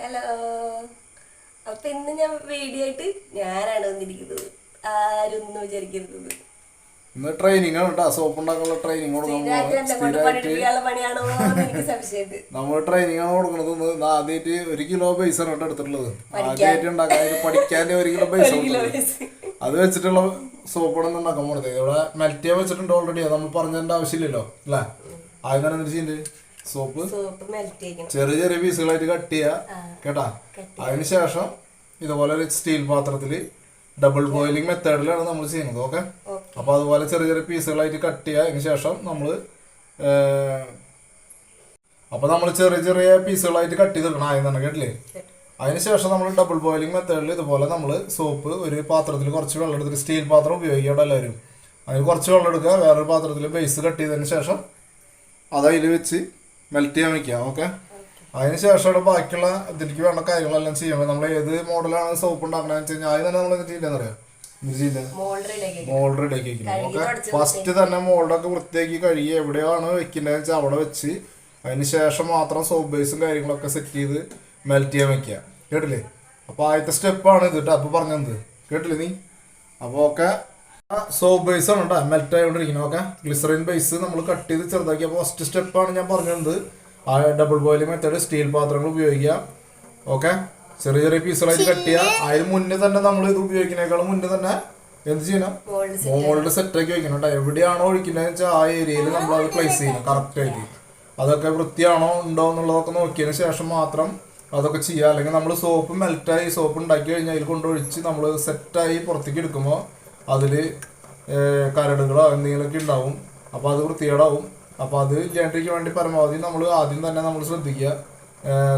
Hello അപ്പൊ ഇന്ന് ഞാൻ വീഡിയോ ആയിട്ട് ഞാനാണ് വന്നിരിക്കുന്നത്. ആരൊന്നും വിചാരിക്കരുത്. ഇന്ന് ട്രെയിനിങ് ആണ് കേട്ടോ സോപ്പ് ഉണ്ടാക്കാനുള്ള ട്രെയിനിങ് പണിയാണോ എനിക്ക് സംശയമുണ്ട്. നമ്മൾ ട്രെയിനിങ് ആണ് കൊടുക്കുന്നത്. ഇന്ന് ആദ്യമായിട്ട് ഒരു കിലോ ബേസ് ആണ് കേട്ടോ എടുത്തിട്ടുള്ളത്. ആദ്യമായിട്ട് ഉണ്ടാക്കാൻ ഇത് പഠിക്കാൻ ഒരു കിലോ ബേസ് അത് വെച്ചിട്ടുള്ള സോപ്പാണ് ഇന്ന് ഉണ്ടാക്കാൻ പോണത്. ഇവിടെ മെൽറ്റ് ചെയ്യാൻ വെച്ചിട്ടുണ്ട് ഓൾറെഡി നമ്മൾ പറഞ്ഞതിന്റെ ആവശ്യമില്ലല്ലോ. അല്ലേ? ചെയ്യുന്നുണ്ട് സോപ്പ്? ചെറിയ ചെറിയ പീസുകളായിട്ട് കട്ട്? ചെയ്യുക കേട്ടാ അതിനുശേഷം ഇതുപോലെ ഒരു സ്റ്റീൽ പാത്രത്തിൽ ഡബിൾ ബോയിലിംഗ് മെത്തേഡിലാണ് നമ്മൾ ചെയ്യുന്നത് ഓക്കെ അപ്പൊ അതുപോലെ ചെറിയ ചെറിയ പീസുകളായിട്ട് കട്ട് ചെയ്യുക അതിന് ശേഷം നമ്മൾ അപ്പൊ നമ്മൾ ചെറിയ ചെറിയ പീസുകളായിട്ട് കട്ട് ചെയ്തെടുക്കണം ആദ്യം തന്നെ കേട്ടില്ലേ? അതിനുശേഷം നമ്മൾ ഡബിൾ ബോയിലിംഗ് മെത്തേഡിൽ ഇതുപോലെ നമ്മൾ സോപ്പ് ഒരു പാത്രത്തിൽ കുറച്ച് വെള്ളം എടുത്തിട്ട് സ്റ്റീൽ പാത്രം ഉപയോഗിക്കുക എല്ലാവരും. അതിന് കുറച്ച് വെള്ളം എടുക്കുക വേറൊരു പാത്രത്തിൽ ബേസ് കട്ട് ചെയ്തതിന് ശേഷം അത് അതിൽ വെച്ച് മെൽറ്റ് ചെയ്യാൻ വെക്കുക ഓക്കെ അതിന് ശേഷമാണ് ബാക്കിയുള്ള ഇതിലേക്ക് വേണ്ട കാര്യങ്ങളെല്ലാം ചെയ്യുമ്പോൾ നമ്മൾ ഏത് മോഡലാണ് സോപ്പ് ഉണ്ടാക്കണമെന്ന് വെച്ച് കഴിഞ്ഞാൽ ആദ്യം തന്നെ നമ്മൾ ചെയ്യേണ്ടതെന്ന് അറിയാം? മോൾഡ് റെഡിയാക്കി വെക്കുന്നത് ഓക്കെ ഫസ്റ്റ് തന്നെ മോൾഡൊക്കെ വൃത്തിയാക്കി കഴുകി എവിടെയാണ് വെക്കേണ്ടതെന്ന് വെച്ചാൽ അവിടെ വെച്ച് അതിന് ശേഷം മാത്രം സോപ്പ് ബേസും കാര്യങ്ങളൊക്കെ സെറ്റ് ചെയ്ത് മെൽറ്റ് ചെയ്യാൻ വെക്കുക. കേട്ടില്ലേ? അപ്പോൾ ആദ്യത്തെ സ്റ്റെപ്പാണ് ഇത് കേട്ടോ അപ്പോൾ പറഞ്ഞത്. കേട്ടില്ലേ നീ? അപ്പോൾ ഓക്കെ സോപ്പ് ബേസ് ആണ് കേട്ടോ മെൽറ്റ് ആയിക്കൊണ്ടിരിക്കുന്നത് ഓക്കെ ഗ്ലിസറിൻ ബേസ് നമ്മൾ കട്ട് ചെയ്ത് ചെറുതാക്കി. അപ്പോൾ ഫസ്റ്റ് സ്റ്റെപ്പാണ് ഞാൻ പറഞ്ഞത്. ആ ഡബിൾ ബോയിലിംഗ് മെത്തേഡ് സ്റ്റീൽ പാത്രങ്ങൾ ഉപയോഗിക്കുക. ഓക്കെ ചെറിയ ചെറിയ പീസുകളായിട്ട് കട്ട് ചെയ്യുക. അതിന് മുന്നേ തന്നെ നമ്മൾ ഇത് ഉപയോഗിക്കുന്നതിനേക്കാളും മുന്നേ തന്നെ എന്ത് ചെയ്യണം? മോൾഡ് മോൾഡ് സെറ്റ് ആക്കി വെക്കണം കേട്ടോ എവിടെയാണോ ഒഴിക്കുന്നത് വെച്ചാൽ ആ ഏരിയയിൽ നമ്മൾ അത് പ്ലേസ് ചെയ്യണം. കറക്റ്റ് ആയിട്ട്. അതൊക്കെ വൃത്തിയാണോ ഉണ്ടോ എന്നുള്ളതൊക്കെ നോക്കിയതിന് ശേഷം മാത്രം അതൊക്കെ ചെയ്യുക. അല്ലെങ്കിൽ നമ്മൾ സോപ്പ് മെൽറ്റായി സോപ്പ് ഉണ്ടാക്കി കഴിഞ്ഞാൽ അതിൽ കൊണ്ടൊഴിച്ച് നമ്മൾ സെറ്റായി പുറത്തേക്ക് എടുക്കുമ്പോൾ അതിൽ കരടുകളോ എന്തെങ്കിലുമൊക്കെ ഉണ്ടാവും. അപ്പോൾ അത് വൃത്തികേടാവും. അപ്പോൾ അത് ഇല്ലാണ്ടിരിക്കാൻ വേണ്ടി പരമാവധി നമ്മൾ ആദ്യം തന്നെ നമ്മൾ ശ്രദ്ധിക്കുക.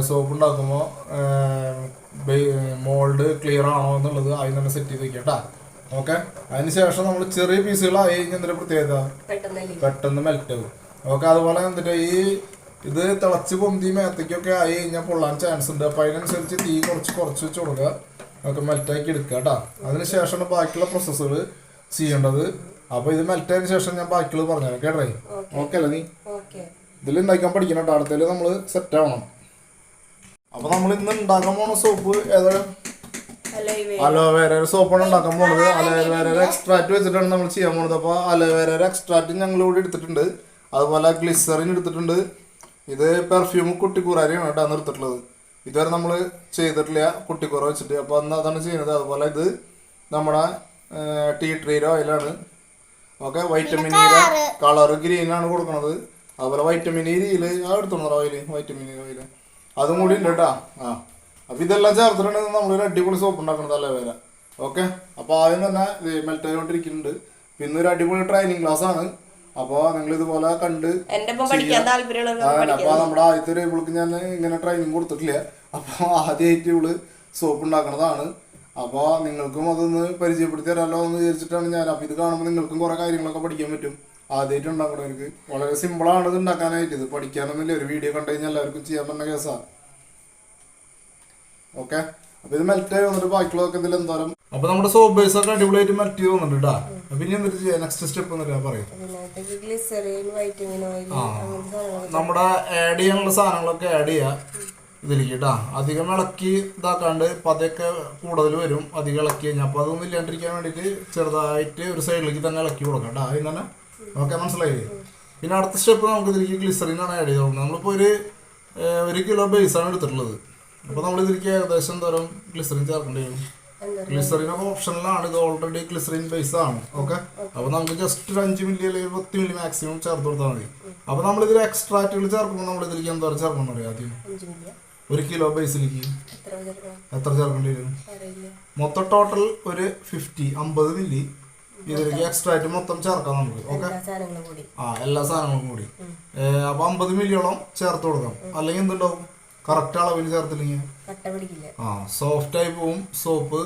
സോപ്പ് ഉണ്ടാക്കുമ്പോൾ മോൾഡ് ക്ലിയർ ആണോ എന്നുള്ളത് ആദ്യം തന്നെ സെറ്റ് ചെയ്ത് വെക്കുക കേട്ടോ ഓക്കെ? അതിന് ശേഷം നമ്മൾ ചെറിയ പീസുകളായി കഴിഞ്ഞാൽ എന്തൊരു പ്രത്യേകത? പെട്ടെന്ന് മെൽറ്റ് ആവും ഓക്കെ അതുപോലെ എന്നിട്ട് ഈ ഇത് തിളച്ച് പൊന്തി മേത്തേക്കൊക്കെ ആയി കഴിഞ്ഞാൽ പൊള്ളാൻ ചാൻസ് ഉണ്ട്. അപ്പോൾ അതിനനുസരിച്ച് തീ കുറച്ച് കുറച്ച് വെച്ച് കൊടുക്കുക. ഒക്കെ മെൽറ്റാക്കി എടുക്കുക കേട്ടോ. അതിന് ശേഷമാണ് ബാക്കിയുള്ള പ്രോസസ്സുകൾ ചെയ്യേണ്ടത്. അപ്പൊ ഇത് മെൽറ്റ് ആയതിനു ശേഷം ഞാൻ ബാക്കിയുള്ളത് പറഞ്ഞുതരാം കേട്ടോ ഓക്കെ അല്ലേ നീ? ഇതിൽ ഉണ്ടാക്കാൻ പഠിക്കണം കേട്ടോ. അടുത്തതിൽ നമ്മൾ സെറ്റ് ആവണം. അപ്പൊ നമ്മൾ ഇന്ന് ഉണ്ടാക്കാൻ പോണ സോപ്പ് ഇവേ അലോവേര സോപ്പാണ് ഉണ്ടാക്കാൻ പോണത്. അലോവേര എക്സ്ട്രാക്ട് വെച്ചിട്ടാണ് നമ്മൾ ചെയ്യാൻ പോണത്. അപ്പോൾ അലോവേര എക്സ്ട്രാക്ട് ഞങ്ങൾ ഇവിടെ എടുത്തിട്ടുണ്ട്. അതുപോലെ ഗ്ലിസറിൻ എടുത്തിട്ടുണ്ട്. ഇത് പെർഫ്യൂം കുട്ടിക്കൂറാരിയാണ് കേട്ടോ അന്ന് എടുത്തിട്ടുള്ളത് ഇതുവരെ നമ്മൾ ചെയ്തിട്ടില്ല കുട്ടിക്കുറ വെച്ചിട്ട്. അപ്പോൾ അന്ന് അതാണ് ചെയ്യുന്നത്. അതുപോലെ ഇത് നമ്മുടെ ടീ ട്രീയുടെ ഓയിലാണ് ഓക്കെ വൈറ്റമിൻ ഇ കളർ ഗ്രീനാണ് ആണ് കൊടുക്കുന്നത് അതുപോലെ വൈറ്റമിൻ ഇയിൽ ആ എടുത്തോളൂ ഓയിൽ വൈറ്റമിൻ ഇ ഓയിൽ അതും കൂടി ഉണ്ട് കേട്ടാ ആ. അപ്പം ഇതെല്ലാം ചേർത്തിട്ടുണ്ടെങ്കിൽ നമ്മളൊരു അടിപൊളി സോപ്പ് ഉണ്ടാക്കുന്നത് അല്ലേ വേറെ? ഓക്കെ അപ്പോൾ ആദ്യം തന്നെ ഇത് മെൽറ്റ് ആയിക്കൊണ്ടിരിക്കുന്നുണ്ട്. പിന്നെ ഒരു അടിപൊളി ട്രെയിനിങ് ക്ലാസ് ആണ്. അപ്പോൾ നിങ്ങൾ ഇതുപോലെ കണ്ട് അപ്പോൾ നമ്മുടെ ആദ്യത്തെ ഒരു ഇവൾക്ക് ഞാൻ ഇങ്ങനെ ട്രെയിനിങ് കൊടുത്തിട്ടില്ല. അപ്പൊ ആദ്യമായിട്ട് ഇവൾ സോപ്പ് ഉണ്ടാക്കണതാണ്. അപ്പോൾ നിങ്ങൾക്കും അതൊന്ന് പരിചയപ്പെടുത്തി തരാമല്ലോ എന്ന് വിചാരിച്ചിട്ടാണ് ഞാൻ. അപ്പോൾ ഇത് കാണുമ്പോൾ നിങ്ങൾക്കും കുറേ കാര്യങ്ങളൊക്കെ പഠിക്കാൻ പറ്റും. ആദ്യമായിട്ട് ഉണ്ടാക്കണവർക്ക് വളരെ സിമ്പിളാണ് ഇത് ഉണ്ടാക്കാനായിട്ട്. ഇത് പഠിക്കാനൊന്നുമില്ല. ഒരു വീഡിയോ കണ്ടു കഴിഞ്ഞാൽ എല്ലാവർക്കും ചെയ്യാൻ പറ്റുന്ന കേസാണ് ഓക്കെ അപ്പോൾ ഇത് മെൽറ്റ് ആയി വന്നിട്ട് ബാക്കിയുള്ളതൊക്കെ ഇതിൽ എന്തോരം അപ്പൊ നമ്മുടെ സോപ്പ് ബേസ് ഒക്കെ അടിപൊളിയായിട്ട് മെൽറ്റ് ചെയ്ത് വന്നിട്ടുണ്ട് കേട്ടോ പിന്നെ ഇനി എന്നിട്ട് ചെയ്യാം? നെക്സ്റ്റ് സ്റ്റെപ്പ് എന്നിട്ട് പറയും. വൈറ്റമിൻ ഓയിൽ നമ്മുടെ ആഡ് ചെയ്യാനുള്ള സാധനങ്ങളൊക്കെ ആഡ് ചെയ്യുക ഇതിലേക്ക് കേട്ടോ അധികം ഇളക്കി ഇതാക്കാണ്ട് പതയൊക്കെ കൂടുതൽ വരും. അധികം ഇളക്കി കഴിഞ്ഞാൽ അപ്പോൾ അതൊന്നും ഇല്ലാണ്ടിരിക്കാൻ വേണ്ടിയിട്ട് ചെറുതായിട്ട് ഒരു സൈഡിലേക്ക് തന്നെ ഇളക്കി കൊടുക്കാം കേട്ടോ. ആദ്യം തന്നെ ഓക്കെ മനസ്സിലായി പിന്നെ അടുത്ത സ്റ്റെപ്പ് നമുക്ക് ഇതിലേക്ക് ഗ്ലിസറിനാണ് ആഡ് ചെയ്ത് കൊടുക്കുന്നത് നമ്മളിപ്പോൾ ഒരു ഒരു കിലോ ബേസാണ് എടുത്തിട്ടുള്ളത്. അപ്പോൾ നമ്മൾ ഇതിലേക്ക് ഏകദേശം എന്തോരം ഗ്ലിസറിൻ ചേർക്കേണ്ടി വരും? ഗ്ലിസറിൻ ഒക്കെ ഓപ്ഷനിലാണ് ഇത് ഓൾറെഡി ഗ്ലിസറിൻ ബേസ് ആണ്. ഓക്കെ? അപ്പോൾ നമുക്ക് ജസ്റ്റ് ഒരു അഞ്ച് മില്ലി അല്ലെങ്കിൽ പത്ത് മില്ലി മാക്സിമം ചേർത്ത് കൊടുത്താൽ മതി. അപ്പോൾ നമ്മളിതിൽ എക്സ്ട്രാറ്റുകൾ ചേർക്കുമ്പോൾ നമ്മൾ ഇതിലേക്ക് എന്തോരം ചേർക്കണം അറിയാം ആദ്യം? ഒരു കിലോ ബേസിലേക്ക് എത്ര ചേർക്കണം എത്ര ചേർക്കേണ്ടി വരും? മൊത്തം ടോട്ടൽ ഒരു ഫിഫ്റ്റി അമ്പത് മില്ലി ഇതിലേക്ക് എക്സ്ട്രാ ആയിട്ട് മൊത്തം ചേർക്കാം നമുക്ക്. ഓക്കെ ആ എല്ലാ സാധനങ്ങളും കൂടി. അപ്പൊ അമ്പത് മില്ലിയോളം ചേർത്ത് കൊടുക്കാം. അല്ലെങ്കിൽ എന്തുണ്ടാവും? കറക്റ്റ് അളവിൽ ചേർത്തില്ലെങ്കിൽ? ആ സോഫ്റ്റ് ആയി പോവും സോപ്പ്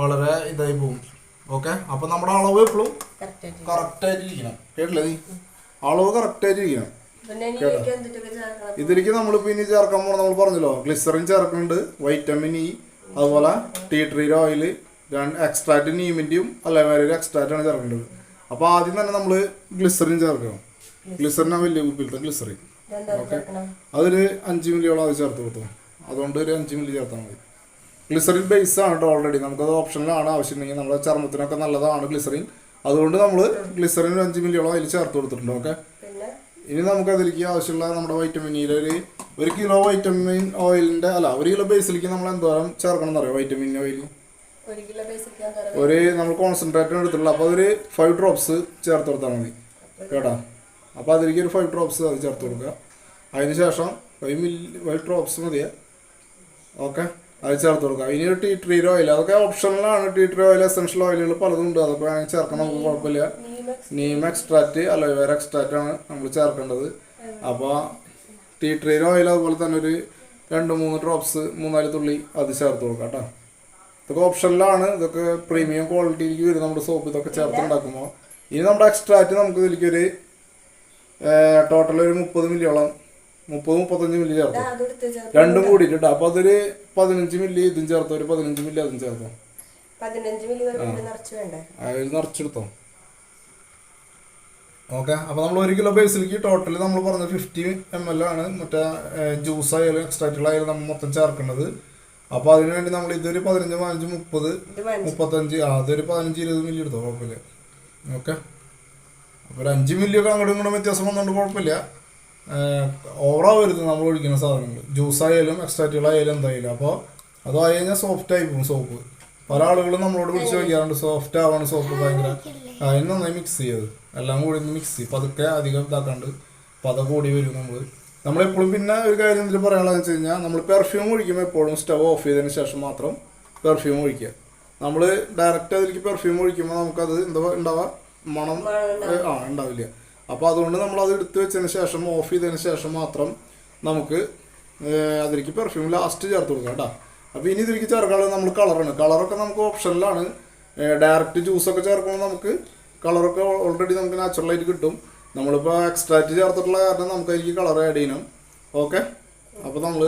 വളരെ ഇതായി പോവും. ഓക്കെ അപ്പൊ നമ്മുടെ അളവ് എപ്പോഴും കറക്റ്റ് ആയിട്ട് കേട്ടില്ല ആയിട്ട് ഇരിക്കണം കേട്ടില്ലേ നീ? അളവ് കറക്റ്റ് ആയിട്ട് ഇരിക്കണം പിന്നെ ഇതിലേക്ക് നമ്മളിപ്പോ ഇനി ചേർക്കാൻ പോണ നമ്മൾ പറഞ്ഞല്ലോ. ഗ്ലിസറിൻ ചേർക്കുന്നുണ്ട് വൈറ്റമിൻ ഇ അതുപോലെ ടീ ട്രീയുടെ ഓയിൽ രണ്ട് എക്സ്ട്രാക്ട് നീമിന്റെയും അലവേരയുടെ എക്സ്ട്രാക്റ്റാണ് ചേർക്കേണ്ടത്. അപ്പൊ ആദ്യം തന്നെ നമ്മൾ ഗ്ലിസറിൻ ചേർക്കണം. ഗ്ലിസറിൻ വലിയ കുപ്പിയിലത്തെ ഗ്ലിസറിൻ ഓക്കെ അതൊരു അഞ്ച് മില്ലിയോളം അത് ചേർത്ത് കൊടുത്തു. അതുകൊണ്ട് ഒരു അഞ്ച് മില്ലി ചേർത്താൽ മതി. ഗ്ലിസറിൻ ബേസ് ആണ് കേട്ടോ ഓൾറെഡി നമുക്കത് ഓപ്ഷനിലാണ് ആവശ്യമുണ്ടെങ്കിൽ നമ്മുടെ ചർമ്മത്തിനൊക്കെ നല്ലതാണ് ഗ്ലിസറിൻ അതുകൊണ്ട് നമ്മൾ ഗ്ലിസറിൻ ഒരു അഞ്ച് മില്ലിയോളം അതിൽ ചേർത്ത് കൊടുത്തിട്ടുണ്ട്. ഓക്കെ ഇനി നമുക്ക് അതിലേക്ക് ആവശ്യമുള്ള നമ്മുടെ വൈറ്റമിനിൽ ഒരു ഒരു കിലോ വൈറ്റമിൻ ഓയിലിന്റെ അല്ല ഒരു കിലോ ബേസിലേക്ക് നമ്മൾ എന്തോരം ചേർക്കണം എന്നറിയോ വൈറ്റമിൻ ഓയിൽ ഒരു നമ്മൾ കോൺസെൻട്രേറ്റ് എടുത്തിട്ടുള്ള അപ്പോൾ അതൊരു ഫൈവ് ഡ്രോപ്സ് ചേർത്ത് കൊടുത്താൽ മതി. കേട്ടാ? അപ്പോൾ അതിലേക്ക് ഒരു ഫൈവ് ഡ്രോപ്സ് അത് ചേർത്ത് കൊടുക്കുക. അതിന് ശേഷം ഫൈവ് മില്ലി ഫൈവ് ഡ്രോപ്സ് മതിയേ? ഓക്കെ അത് ചേർത്ത് കൊടുക്കുക. ഇനി ഒരു ടീ ട്രീ ഓയിൽ അതൊക്കെ ഓപ്ഷണലാണ് ടീ ട്രീ ഓയിൽ എസെൻഷ്യൽ ഓയിലുകൾ പലതും ഉണ്ട്. അതൊക്കെ വേണമെങ്കിൽ ചേർക്കണം. നമുക്ക് കുഴപ്പമില്ല. നീം എക്സ്ട്രാക്റ്റ് അലോവേര എക്സ്ട്രാക്റ്റ് ആണ് നമ്മൾ ചേർക്കേണ്ടത്. അപ്പോൾ ടീ ട്രീ ഓയിൽ അതുപോലെ തന്നെ ഒരു രണ്ട് മൂന്ന് ഡ്രോപ്സ് മൂന്നാൽ തുള്ളി അത് ചേർത്ത് കൊടുക്കാം കേട്ടോ. ഇതൊക്കെ ഓപ്ഷനിലാണ് ഇതൊക്കെ പ്രീമിയം ക്വാളിറ്റിയിലേക്ക് വരും. നമ്മുടെ സോപ്പ് ഇതൊക്കെ ചേർത്ത് ചേർത്തുണ്ടാക്കുമ്പോൾ ഇനി നമ്മുടെ എക്സ്ട്രാക്റ്റ് നമുക്ക് ഇതിലേക്ക് ഒരു ടോട്ടൽ ഒരു മുപ്പത് മില്ലിയോളം മുപ്പത് മുപ്പത്തഞ്ച് മില്ലി ചേർത്ത് രണ്ടും കൂടി കേട്ടോ അപ്പോൾ അതൊരു പതിനഞ്ച് മില്ലി ഇതും ചേർത്തോ ഒരു പതിനഞ്ച് മില്ലി അതും ചേർത്തോ അതിൽ നിറച്ചെടുത്തോ. ഓക്കെ അപ്പോൾ നമ്മൾ ഒരു കിലോ ബേസിലേക്ക് ടോട്ടൽ നമ്മൾ പറഞ്ഞ ഫിഫ്റ്റി എം എൽ ആണ്. മറ്റേ ജ്യൂസ് ആയാലും എക്സ്ട്രാക്റ്റുകളായാലും നമ്മൾ മൊത്തം ചേർക്കേണ്ടത് അപ്പോൾ അതിന് വേണ്ടി നമ്മൾ ഇതൊരു പതിനഞ്ച് പതിനഞ്ച് മുപ്പത് മുപ്പത്തഞ്ച് അതൊരു പതിനഞ്ച് ഇരുപത് മില്ലി എടുത്തോ കുഴപ്പമില്ല. ഓക്കെ. അപ്പോൾ ഒരു അഞ്ച് മില്ലിയൊക്കെ അങ്ങോട്ടും ഇങ്ങോട്ടും വ്യത്യാസം വന്നുകൊണ്ട് കുഴപ്പമില്ല. ഓവറാവരുത് നമ്മൾ ഒഴിക്കുന്ന സാധനങ്ങൾ ജ്യൂസ് ആയാലും എക്സ്ട്രാക്റ്റുകളായാലും എന്തായാലും. അപ്പോൾ അതായി കഴിഞ്ഞാൽ സോഫ്റ്റ് ആയി പോകും സോപ്പ് പല ആളുകളും നമ്മളോട് വിളിച്ച് ചോദിക്കാറുണ്ട് സോഫ്റ്റ് ആവാണ് സോപ്പ് ഭയങ്കര. അതിന് നന്നായി മിക്സ് ചെയ്യത് എല്ലാം കൂടി ഒന്ന് മിക്സ് പതുക്കെ അധികം ഇതാക്കാണ്ട് പത കൂടി വരും നമ്മൾ നമ്മളെപ്പോഴും പിന്നെ ഒരു കാര്യം ഇതിൽ പറയാനുള്ളതെന്ന് വെച്ച് കഴിഞ്ഞാൽ നമ്മൾ പെർഫ്യൂം ഒഴിക്കുമ്പോൾ എപ്പോഴും സ്റ്റവ് ഓഫ് ചെയ്തതിന് ശേഷം മാത്രം പെർഫ്യൂം ഒഴിക്കുക നമ്മൾ ഡയറക്റ്റ് അതിലേക്ക് പെർഫ്യൂം ഒഴിക്കുമ്പോൾ നമുക്കത് എന്താ ഉണ്ടാവുക മണം ആ ഉണ്ടാവില്ല. അപ്പോൾ അതുകൊണ്ട് നമ്മൾ അത് എടുത്ത് വെച്ചതിന് ശേഷം ഓഫ് ചെയ്തതിന് ശേഷം മാത്രം നമുക്ക് അതിലേക്ക് പെർഫ്യൂം ലാസ്റ്റ് ചേർത്ത് കൊടുക്കാം കേട്ടോ. അപ്പോൾ ഇനി ഇതിലേക്ക് ചേർക്കാനുള്ളത് നമ്മൾ കളറാണ് കളറൊക്കെ നമുക്ക് ഓപ്ഷനിലാണ് ഡയറക്റ്റ് ജ്യൂസൊക്കെ ചേർക്കുമ്പോൾ നമുക്ക് കളറൊക്കെ ഓൾറെഡി നമുക്ക് നാച്ചുറലായിട്ട് കിട്ടും. നമ്മളിപ്പോൾ എക്സ്ട്രാക്റ്റ് ചേർത്തിട്ടുള്ള കാരണം നമുക്ക് അതിലേക്ക് കളർ ആഡ് ചെയ്യണം. ഓക്കെ അപ്പോൾ നമ്മൾ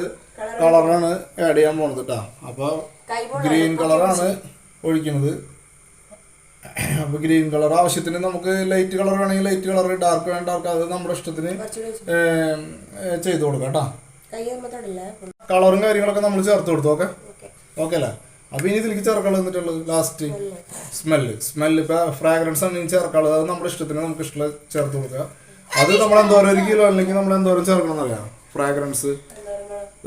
കളറാണ് ആഡ് ചെയ്യാൻ പോണത് കേട്ടോ അപ്പോൾ ഗ്രീൻ കളറാണ് ഒഴിക്കുന്നത്. അപ്പോൾ ഗ്രീൻ കളർ ആവശ്യത്തിന് നമുക്ക് ലൈറ്റ് കളർ വേണമെങ്കിൽ ലൈറ്റ് കളർ ഡാർക്ക് വേണം ഡാർക്ക് അത് നമ്മുടെ ഇഷ്ടത്തിന് ചെയ്ത് കൊടുക്കാം കേട്ടോ കളറും കാര്യങ്ങളൊക്കെ നമ്മൾ ചേർത്ത് കൊടുത്തു ഓക്കെ ഓക്കെ അല്ലേ? അപ്പോൾ ഇനി ഇതിലേക്ക് ചേർക്കാനുള്ളത് വന്നിട്ടുള്ളത് ലാസ്റ്റ് സ്മെല്ല് സ്മെല്ല് ഇപ്പൊ ഫ്രാഗ്രൻസ് ആണ് ഇനി ചേർക്കാനുള്ളത്. അത് നമ്മുടെ ഇഷ്ടത്തിന് നമുക്ക് ഇഷ്ടമുള്ള ചേർത്ത് കൊടുക്കുക. അത് നമ്മൾ എന്തോരം ഒരു കിലോ അല്ലെങ്കിൽ നമ്മൾ എന്തോരം ചേർക്കണം എന്നറിയാം ഫ്രാഗ്രൻസ്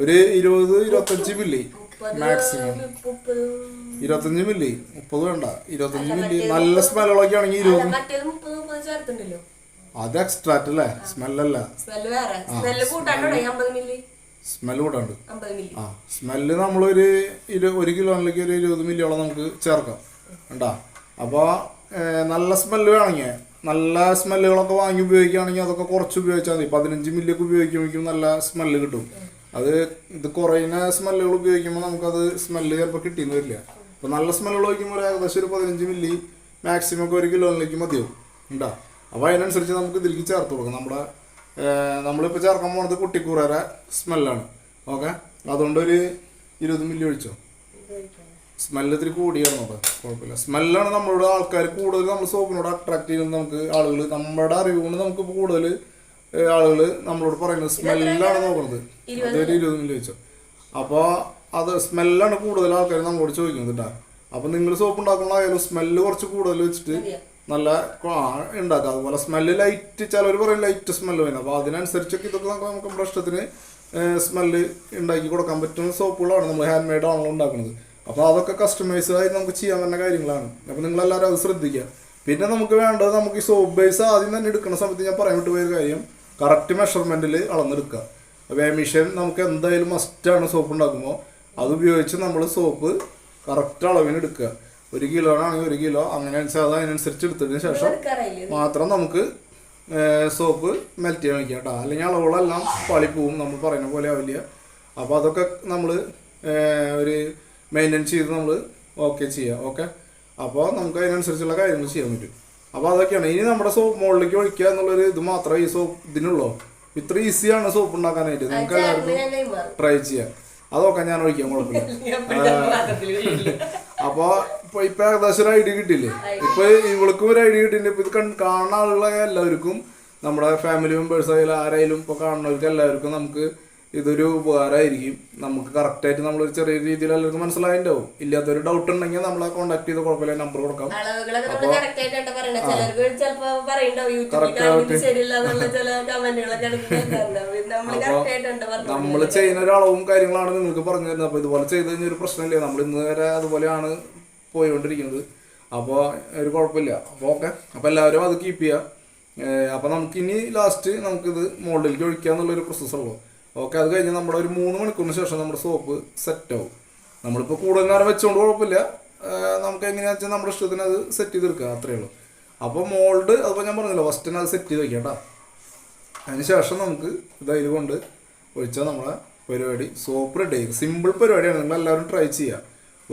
ഒരു ഇരുപത് ഇരുപത്തഞ്ച് മില്ലി മാക്സിമം ഇരുപത്തഞ്ച് മില്ലി മുപ്പത് വേണ്ട. ഇരുപത്തഞ്ച് മില്ലി നല്ല സ്മെല്ലുകളൊക്കെ ആണെങ്കിൽ ഇരുപത്. അത് എക്സ്ട്രാക്റ്റ് അല്ലേ? സ്മെല്ലല്ല സ്മെല്ല് കൂടാണ്ട്. ആ സ്മെല്ല് നമ്മളൊരു ഇരു ഒരു കിലോയിലേക്ക് ഒരു ഇരുപത് മില്ലിയോളം നമുക്ക് ചേർക്കാം. കണ്ടാ? അപ്പോൾ നല്ല സ്മെല്ല് വേണമെങ്കിൽ നല്ല സ്മെല്ലുകളൊക്കെ വാങ്ങി ഉപയോഗിക്കുകയാണെങ്കിൽ അതൊക്കെ കുറച്ച് ഉപയോഗിച്ചാൽ മതി. പതിനഞ്ച് മില്ലിയൊക്കെ ഉപയോഗിക്കുമ്പോഴേക്കും നല്ല സ്മെല്ല് കിട്ടും. അത് ഇത് കുറയുന്ന സ്മെല്ലുകൾ ഉപയോഗിക്കുമ്പോൾ നമുക്കത് സ്മെല്ല് ചിലപ്പോൾ കിട്ടിയെന്ന് വരില്ല. അപ്പോൾ നല്ല സ്മെല്ലുകൾ ഉപയോഗിക്കുമ്പോൾ ഏകദേശം ഒരു പതിനഞ്ച് മില്ലി മാക്സിമം ഒക്കെ ഒരു കിലോയിലേക്ക് മതിയാവും. ഉണ്ടാ അപ്പോൾ അതിനനുസരിച്ച് നമുക്ക് ഇതിലേക്ക് ചേർത്ത് കൊടുക്കാം. നമ്മുടെ നമ്മളിപ്പോൾ ചേർക്കാൻ പോണത് കുട്ടിക്കൂറര സ്മെല്ലാണ്. ഓക്കെ? അതുകൊണ്ട് ഒരു ഇരുപത് മില്ലി ഒഴിച്ചോ? സ്മെല്ല് ഇത്തിരി കൂടിയാണ് നോക്കാം കുഴപ്പമില്ല. സ്മെല്ലാണ് നമ്മളോട് ആൾക്കാർ കൂടുതൽ നമ്മൾ സോപ്പിനോട് അട്രാക്ട് ചെയ്യുന്നത് നമുക്ക് ആളുകൾ നമ്മുടെ അറിവ് കൊണ്ട് നമുക്ക് കൂടുതൽ ആളുകൾ നമ്മളോട് പറയുന്നത് സ്മെല്ലാണ് നോക്കുന്നത് അതൊരു ഇരുപത് മില്ലി ഒഴിച്ചോ? അപ്പോൾ അത് സ്മെല്ലാണ് കൂടുതൽ ആൾക്കാർ നമ്മളോട് ചോദിക്കുന്നത് കേട്ടോ അപ്പോൾ നിങ്ങൾ സോപ്പ് ഉണ്ടാക്കുമ്പോഴായാലും സ്മെല്ല് കുറച്ച് കൂടുതൽ വെച്ചിട്ട് നല്ല ഉണ്ടാക്കുക അതുപോലെ സ്മെല്ല് ലൈറ്റ് ചിലർ പറയും ലൈറ്റ് സ്മെല്ല് വരുന്നത് അപ്പോൾ അതിനനുസരിച്ചൊക്കെ ഇതൊക്കെ നമുക്ക് നമുക്ക് ഇഷ്ടത്തിന് സ്മെല്ല് ഉണ്ടാക്കി കൊടുക്കാൻ പറ്റുന്ന സോപ്പുകളാണ് നമ്മൾ ഹാൻഡ് മെയ്ഡ് ആണല്ലോ ഉണ്ടാക്കുന്നത്. അപ്പോൾ അതൊക്കെ കസ്റ്റമൈസ്ഡ് ആയി നമുക്ക് ചെയ്യാൻ പറ്റുന്ന കാര്യങ്ങളാണ്. അപ്പോൾ നിങ്ങളെല്ലാവരും അത് ശ്രദ്ധിക്കുക പിന്നെ നമുക്ക് വേണ്ടത് നമുക്ക് ഈ സോപ്പ് ബേസ് ആദ്യം തന്നെ എടുക്കുന്ന സമയത്ത് ഞാൻ പറയാൻ വിട്ടു പോയ കാര്യം. കറക്റ്റ് മെഷർമെന്റിൽ അളന്നെടുക്കുക വേമിഷൻ നമുക്ക് എന്തായാലും മസ്റ്റാണ് സോപ്പ് ഉണ്ടാക്കുമ്പോൾ അത് ഉപയോഗിച്ച് നമ്മൾ സോപ്പ് കറക്റ്റ് അളവിന് എടുക്കുക ഒരു കിലോ ആണെങ്കിൽ ഒരു കിലോ അങ്ങനെ അത് അതിനനുസരിച്ച് എടുത്തതിന് ശേഷം മാത്രം നമുക്ക് സോപ്പ് മെൽറ്റ് ചെയ്യാൻ വയ്ക്കാം കേട്ടോ. അല്ലെങ്കിൽ അളവുകളെല്ലാം പാളിപ്പോവും നമ്മൾ പറയുന്ന പോലെ ആവില്ല. അപ്പോൾ അതൊക്കെ നമ്മൾ ഒരു മെയിന്റെനൻസ് ചെയ്ത് നമ്മൾ ഓക്കെ ചെയ്യാം. ഓക്കെ അപ്പോൾ നമുക്ക് അതിനനുസരിച്ചുള്ള കാര്യങ്ങൾ ചെയ്യാൻ പറ്റും. അപ്പോൾ അതൊക്കെയാണ്. ഇനി നമ്മുടെ സോപ്പ് മുകളിലേക്ക് ഒഴിക്കുക എന്നുള്ളൊരു ഇത് മാത്രമേ ഈ സോപ്പ് ഇതിനുള്ളൂ. ഇത്ര ഈസിയാണ് സോപ്പ് ഉണ്ടാക്കാനായിട്ട്. നമുക്ക് എല്ലാവർക്കും ട്രൈ ചെയ്യാം. അതൊക്കെ ഞാൻ ഒഴിക്കാം കുഴപ്പമില്ല. അപ്പൊ ഇപ്പൊ ഏകദേശം ഒരു ഐഡിയ കിട്ടിയില്ലേ? ഇപ്പൊ ഇവൾക്കും ഒരു ഐഡിയ കിട്ടിയില്ല? ഇപ്പൊ ഇത് കാണുന്ന എല്ലാവർക്കും നമ്മുടെ ഫാമിലി മെമ്പേഴ്സ് ആയാലും ആരായാലും ഇപ്പൊ കാണുന്നവർക്ക് എല്ലാവർക്കും നമുക്ക് ഇതൊരു ഉപകാരമായിരിക്കും. നമുക്ക് കറക്റ്റായിട്ട് നമ്മളൊരു ചെറിയ രീതിയിൽ എല്ലാവർക്കും മനസ്സിലായിട്ടുണ്ടാവും. ഇല്ലാത്തൊരു ഡൗട്ട് ഉണ്ടെങ്കിൽ നമ്മളെ കോൺടാക്ട് ചെയ്ത് കുഴപ്പമില്ല നമ്പർ കൊടുക്കാം. അപ്പോൾ നമ്മൾ ചെയ്യുന്ന ഒരു അളവും കാര്യങ്ങളാണ് നിങ്ങൾക്ക് പറഞ്ഞു തരുന്നത് അപ്പോൾ ഇതുപോലെ ചെയ്ത് കഴിഞ്ഞാൽ ഒരു പ്രശ്നമില്ല. നമ്മൾ ഇന്ന് വരെ അതുപോലെയാണ് പോയിക്കൊണ്ടിരിക്കുന്നത്. അപ്പോൾ ഒരു കുഴപ്പമില്ല. അപ്പോൾ ഓക്കെ. അപ്പോൾ എല്ലാവരും അത് കീപ്പ് ചെയ്യുക. അപ്പോൾ നമുക്കിനി ലാസ്റ്റ് നമുക്കിത് മോഡലിലേക്ക് ഒഴിക്കുക എന്നുള്ളൊരു പ്രോസസ്സുള്ളൂ ഓക്കെ അത് കഴിഞ്ഞ് നമ്മുടെ ഒരു മൂന്ന് മണിക്കൂറിന് ശേഷം നമ്മുടെ സോപ്പ് സെറ്റ് ആവും. നമ്മളിപ്പോൾ കൂടുതൽ നേരം വെച്ചുകൊണ്ട് കുഴപ്പമില്ല നമുക്ക് എങ്ങനെയാണെന്ന് വെച്ചാൽ നമ്മുടെ ഇഷ്ടത്തിന് അത് സെറ്റ് ചെയ്തെടുക്കുക അത്രയേ ഉള്ളൂ. അപ്പോൾ മോൾഡ് അതിപ്പോൾ ഞാൻ പറഞ്ഞില്ല ഫസ്റ്റ് തന്നെ അത് സെറ്റ് ചെയ്ത് വെക്കാം കേട്ടോ അതിന് ശേഷം നമുക്ക് ഇതായത് കൊണ്ട് ഒഴിച്ചാൽ നമ്മളെ പരിപാടി സോപ്പ് റെഡി ആയി. സിമ്പിൾ പരിപാടിയാണ് നിങ്ങൾ എല്ലാവരും ട്രൈ ചെയ്യുക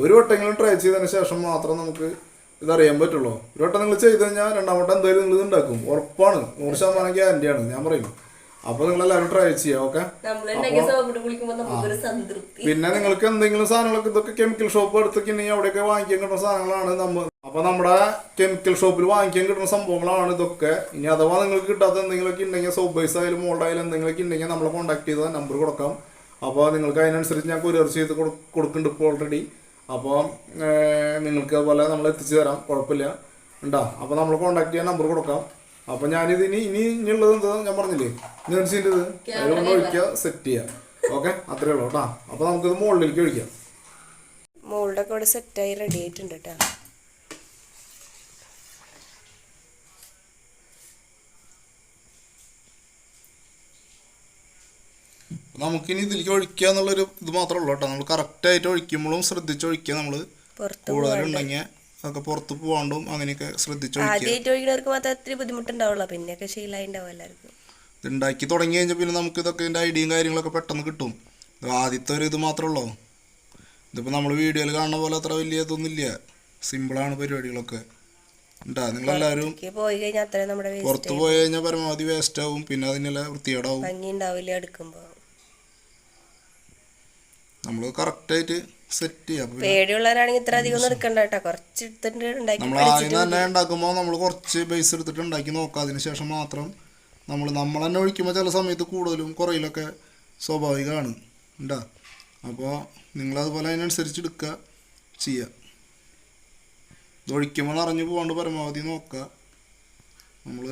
ഒരു വട്ടെങ്കിലും ട്രൈ ചെയ്തതിന് ശേഷം മാത്രം നമുക്ക് ഇതറിയാൻ പറ്റുള്ളൂ. ഒരു വട്ടം നിങ്ങൾ ചെയ്ത് കഴിഞ്ഞാൽ രണ്ടാം വട്ടം എന്തായാലും നിങ്ങൾ ഉണ്ടാക്കും. ഉറപ്പാണ്. നൂറ് ശതമാനം ഗ്യാരണ്ടിയാണ് ഞാൻ പറയും. അപ്പോൾ നിങ്ങൾ എല്ലാവരും ട്രൈ ചെയ്യാം ഓക്കെ പിന്നെ നിങ്ങൾക്ക് എന്തെങ്കിലും സാധനങ്ങളൊക്കെ ഇതൊക്കെ കെമിക്കൽ ഷോപ്പ് അടുത്തൊക്കെയുണ്ടെങ്കിൽ അവിടെയൊക്കെ വാങ്ങിക്കാൻ കിട്ടുന്ന സാധനങ്ങളാണ് നമ്മൾ അപ്പൊ നമ്മുടെ കെമിക്കൽ ഷോപ്പിൽ വാങ്ങിക്കാൻ കിട്ടുന്ന സംഭവങ്ങളാണ് ഇതൊക്കെ. ഇനി അഥവാ നിങ്ങൾക്ക് കിട്ടാത്ത എന്തെങ്കിലുമൊക്കെ ഉണ്ടെങ്കിൽ സോപ്പ് ബേസ് ആയാലും മോൾഡായാലും എന്തെങ്കിലും എന്തെങ്കിലുമൊക്കെ ഉണ്ടെങ്കിൽ നമ്മളെ കോൺടാക്ട് ചെയ്താൽ നമ്പർ കൊടുക്കാം. അപ്പോൾ നിങ്ങൾക്ക് അതിനനുസരിച്ച് ഞാൻ കൊറിയർ ചെയ്ത് കൊടു- കൊടുക്കുന്നുണ്ട് ഇപ്പോൾ ഓൾറെഡി അപ്പോൾ നിങ്ങൾക്ക് അതുപോലെ നമ്മൾ എത്തിച്ചു തരാം. കുഴപ്പമില്ല. ഉണ്ടാ? അപ്പോൾ നമ്മൾ കോൺടാക്ട് ചെയ്യാൻ നമ്പർ കൊടുക്കാം. അപ്പോൾ ഞാനിത് ഇനി ഇനി ഇനിയുള്ളത് എന്താ ഞാൻ പറഞ്ഞില്ലേ? നേഴ്സിന്റെ ഇത്. അതിലൊന്ന് ഒഴിക്കുക സെറ്റ് ചെയ്യാം ഓക്കെ? അത്രേ ഉള്ളൂ കേട്ടോ. അപ്പൊ നമുക്കിത് മുകളിലേക്ക് ഒഴിക്കാം. മോൾഡൊക്കെ ഇവിടെ സെറ്റായി റെഡി ആയിട്ടുണ്ട് കേട്ടോ. നമുക്കിനി ഇതിലേക്ക് ഒഴിക്കുക എന്നുള്ളൊരു ഇത് മാത്രമേ ഉള്ളൂ കേട്ടോ. നമ്മൾ കറക്റ്റായിട്ട് ഒഴിക്കുമ്പോഴും ശ്രദ്ധിച്ച് ഒഴിക്കുക നമ്മൾ കൂടുതലുണ്ടെങ്കിൽ അതൊക്കെ പുറത്ത് പോകാണ്ടും അങ്ങനെയൊക്കെ ശ്രദ്ധിച്ചു ആദ്യമായിട്ട് ഒഴിക്കുന്നവർക്ക് മാത്രമേ അത്ര ബുദ്ധിമുട്ടുണ്ടാവുള്ളൂ. പിന്നെയൊക്കെ ശീലമായി ഉണ്ടാവും എല്ലാവർക്കും ഉണ്ടാക്കി തുടങ്ങി കഴിഞ്ഞാൽ പിന്നെ നമുക്ക് ഇതൊക്കെ ഇതിന്റെ ഐഡിയയും കാര്യങ്ങളൊക്കെ പെട്ടെന്ന് കിട്ടും. ആദ്യത്തെ ഒരു ഇത് മാത്രമേ ഉള്ളൂ. ഇതിപ്പോൾ നമ്മൾ വീഡിയോയിൽ കാണുന്ന പോലെ അത്ര വലിയ ഇതൊന്നുമില്ല. സിമ്പിളാണ് പരിപാടികളൊക്കെ. ഉണ്ടാ നിങ്ങളെല്ലാവരും പോയി കഴിഞ്ഞാൽ അത്രയും നമ്മുടെ പുറത്ത് പോയി കഴിഞ്ഞാൽ പരമാവധി വേസ്റ്റ് ആവും. പിന്നെ അതിനെല്ലാം വൃത്തികേടാവും. ഭംഗി ഉണ്ടാവില്ല എടുക്കുമ്പോൾ നമ്മൾ കറക്റ്റായിട്ട് സെറ്റ് ചെയ്യാം. അപ്പോൾ പേടിയുള്ളവരാണെങ്കിൽ ഇത്ര അധികം ഒന്നും എടുക്കണ്ട കേട്ടോ. കുറച്ച് എടുത്തിട്ട് ഉണ്ടാക്കി നമ്മൾ ആദ്യം തന്നെ ഉണ്ടാക്കുമ്പോൾ നമ്മൾ കുറച്ച് ബേസ് എടുത്തിട്ട് ഉണ്ടാക്കി നോക്കാം അതിന് ശേഷം മാത്രം നമ്മൾ നമ്മൾ തന്നെ ഒഴിക്കുമ്പോൾ ചില സമയത്ത് കൂടുതലും കുറയിലൊക്കെ സ്വാഭാവികമാണ്. ഉണ്ടാ? അപ്പോൾ നിങ്ങളതുപോലെ അതിനനുസരിച്ച് എടുക്കുക ചെയ്യുക ഒഴിക്കുമ്പോൾ അറിഞ്ഞു പോകാണ്ട് പരമാവധി നോക്കുക. നമ്മൾ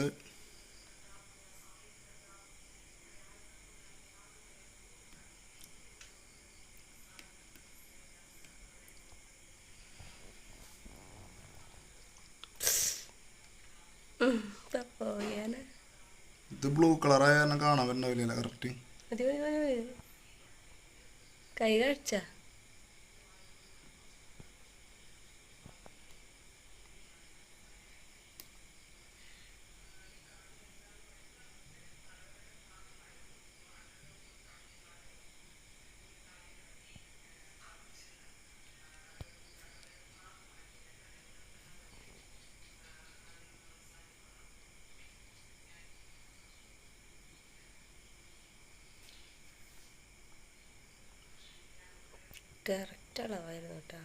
ഇത് ബ്ലൂ കളർ കാരണം കാണാൻ പറ്റുന്നില്ല കറക്റ്റ് കൈ കഴിച്ച? കറക്റ്റ് അളവായിരുന്നു കേട്ടോ.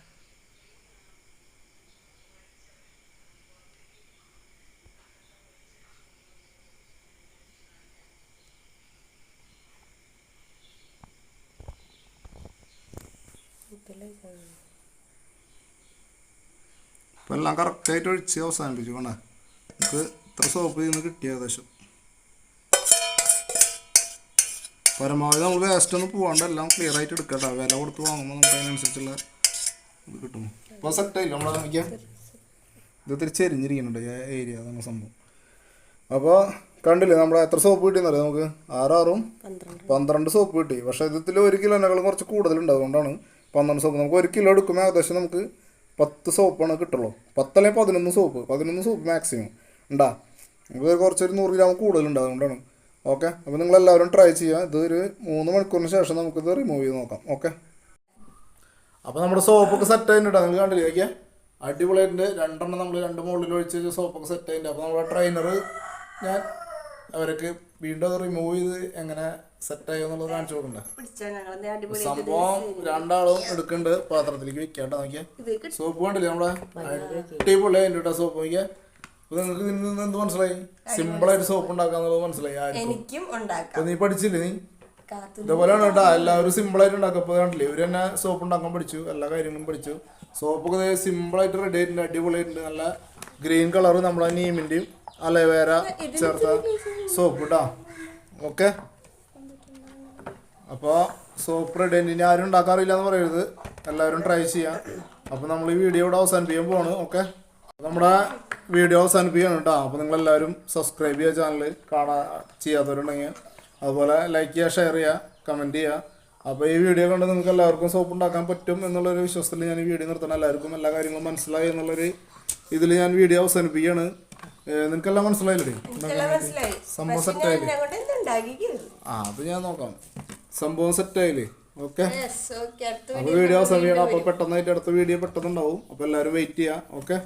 ഇപ്പൊ എല്ലാം കറക്റ്റായിട്ട് ഒഴിച്ച് അവസാനിപ്പിച്ചു. കൊണ്ടാ നമുക്ക് ഇത്ര സോപ്പ് ചെയ്യുന്നു കിട്ടിയ ഏകദേശം. പരമാവധി നമ്മൾ വേസ്റ്റ് ഒന്നും പോകാണ്ട് എല്ലാം ക്ലിയർ ആയിട്ട് എടുക്കട്ടെ. വില കൊടുത്ത് വാങ്ങുമ്പോൾ നമുക്ക് അതിനനുസരിച്ചുള്ള ഇത് കിട്ടും. ഇപ്പോൾ സെറ്റായില്ല നമ്മളെ നോക്കിയാൽ ഇത് ഇത്തിരി ചെരിഞ്ഞിരിക്കുന്നുണ്ട് ഏരിയ അതാണ് സംഭവം. അപ്പോൾ കണ്ടില്ലേ നമ്മൾ എത്ര സോപ്പ് കിട്ടിയെന്നറിയാം നമുക്ക്? ആറാറും പന്ത്രണ്ട്. സോപ്പ് കിട്ടി. പക്ഷേ ഇതിൽ ഒരു കിലോനേക്കാളും കുറച്ച് കൂടുതലുണ്ട് അതുകൊണ്ടാണ് പന്ത്രണ്ട് സോപ്പ് നമുക്ക് ഒരു കിലോ എടുക്കുമ്പോൾ ഏകദേശം നമുക്ക് പത്ത് സോപ്പാണ് കിട്ടുള്ളൂ. പത്തല്ലെങ്കിൽ പതിനൊന്ന് സോപ്പ് പതിനൊന്ന് സോപ്പ് മാക്സിമം ഉണ്ടാ നമുക്ക് കുറച്ചൊരു നൂറ് ഗ്രാം കൂടുതലുണ്ട് അതുകൊണ്ടാണ്. ഓക്കെ അപ്പോൾ നിങ്ങളെല്ലാവരും ട്രൈ ചെയ്യുക. ഇതൊരു ഒരു മൂന്ന് മണിക്കൂറിന് ശേഷം നമുക്കിത് റിമൂവ് ചെയ്ത് നോക്കാം. ഓക്കെ അപ്പോൾ നമ്മുടെ സോപ്പൊക്കെ സെറ്റ് ആയിട്ടുണ്ട്. നിങ്ങൾ കണ്ടില്ലേ? നോക്കിയാൽ അടിപൊളിയായിട്ടുണ്ട്. രണ്ടെണ്ണം നമ്മൾ രണ്ട് മുകളിൽ ഒഴിച്ച് സോപ്പൊക്കെ സെറ്റ് ആയിട്ടുണ്ട്. അപ്പോൾ നമ്മുടെ ട്രെയിനർ ഞാൻ അവർക്ക് വീണ്ടും അത് റിമൂവ് ചെയ്ത് എങ്ങനെ സെറ്റ് ആയോ എന്നുള്ളത് കാണിച്ചു കൊടുക്കണ്ടേ? സംഭവം രണ്ടാളും എടുക്കുന്നുണ്ട്. പാത്രത്തിലേക്ക് വെക്കാണ്ട നോക്കിയാൽ സോപ്പ് കണ്ടില്ലേ നമ്മളെ? അടിപൊളിയായിട്ട് സോപ്പ് നോക്കിയാ? അപ്പൊ നിങ്ങൾക്ക് ഇതിൽ നിന്ന് എന്ത് മനസ്സിലായി? സിമ്പിൾ ആയിട്ട് സോപ്പ് ഉണ്ടാക്കാന്നുള്ളത് മനസ്സിലായി. ആർക്കും. എനിക്കും ഉണ്ടാക്കാം. അപ്പൊ നീ പഠിച്ചില്ലേ നീ? കാത്തു ഇതേപോലെയാണ് കേട്ടോ? എല്ലാവരും സിമ്പിൾ ആയിട്ട് ഉണ്ടാക്കും. അപ്പോൾ കണ്ടില്ലേ ഇവർ തന്നെ സോപ്പ് ഉണ്ടാക്കാൻ പഠിച്ചു എല്ലാ കാര്യങ്ങളും പഠിച്ചു. സോപ്പൊക്കെ സിമ്പിൾ ആയിട്ട് റെഡി ആയിട്ടുണ്ട് അടിപൊളിയായിട്ടുണ്ട്. നല്ല ഗ്രീൻ കളർ നമ്മളെ നീമിന്റെയും അലവേര ചേർത്ത സോപ്പ് കേട്ടോ ഓക്കെ അപ്പോൾ സോപ്പ് റെഡി ആയിട്ട് ഇനി ആരും ഉണ്ടാക്കാറില്ല എന്ന് പറയരുത്. എല്ലാവരും ട്രൈ ചെയ്യാം. അപ്പോൾ നമ്മൾ ഈ വീഡിയോ ഇവിടെ അവസാനിപ്പിക്കാൻ പോവാണ്. ഓക്കെ നമ്മുടെ വീഡിയോ അവസാനിപ്പിക്കുകയാണ് കേട്ടോ. അപ്പോൾ നിങ്ങളെല്ലാവരും സബ്സ്ക്രൈബ് ചെയ്യുക ചാനൽ കാണാൻ ചെയ്യാത്തവരുണ്ടെങ്കിൽ അതുപോലെ ലൈക്ക് ചെയ്യുക ഷെയർ ചെയ്യുക കമന്റ് ചെയ്യുക. അപ്പോൾ ഈ വീഡിയോ കണ്ട് നിങ്ങൾക്ക് എല്ലാവർക്കും സോപ്പ് ഉണ്ടാക്കാൻ പറ്റും എന്നുള്ളൊരു വിശ്വാസത്തിൽ ഞാൻ ഈ വീഡിയോ നിർത്തണം. എല്ലാവർക്കും എല്ലാ കാര്യങ്ങളും മനസ്സിലായി എന്നുള്ളൊരു ഇതിൽ ഞാൻ വീഡിയോ അവസാനിപ്പിക്കുകയാണ്. നിനക്കെല്ലാം മനസ്സിലായില്ലേ? സംഭവം സെറ്റായില്ലേ ആ അത് ഞാൻ നോക്കാം. സംഭവം സെറ്റായില്ലേ ഓക്കെ. അപ്പോൾ വീഡിയോ അവസാനിക്കണം അപ്പോൾ പെട്ടെന്നായിട്ട് അടുത്ത വീഡിയോ പെട്ടെന്നുണ്ടാവും. അപ്പോൾ എല്ലാവരും വെയിറ്റ് ചെയ്യാം ഓക്കെ.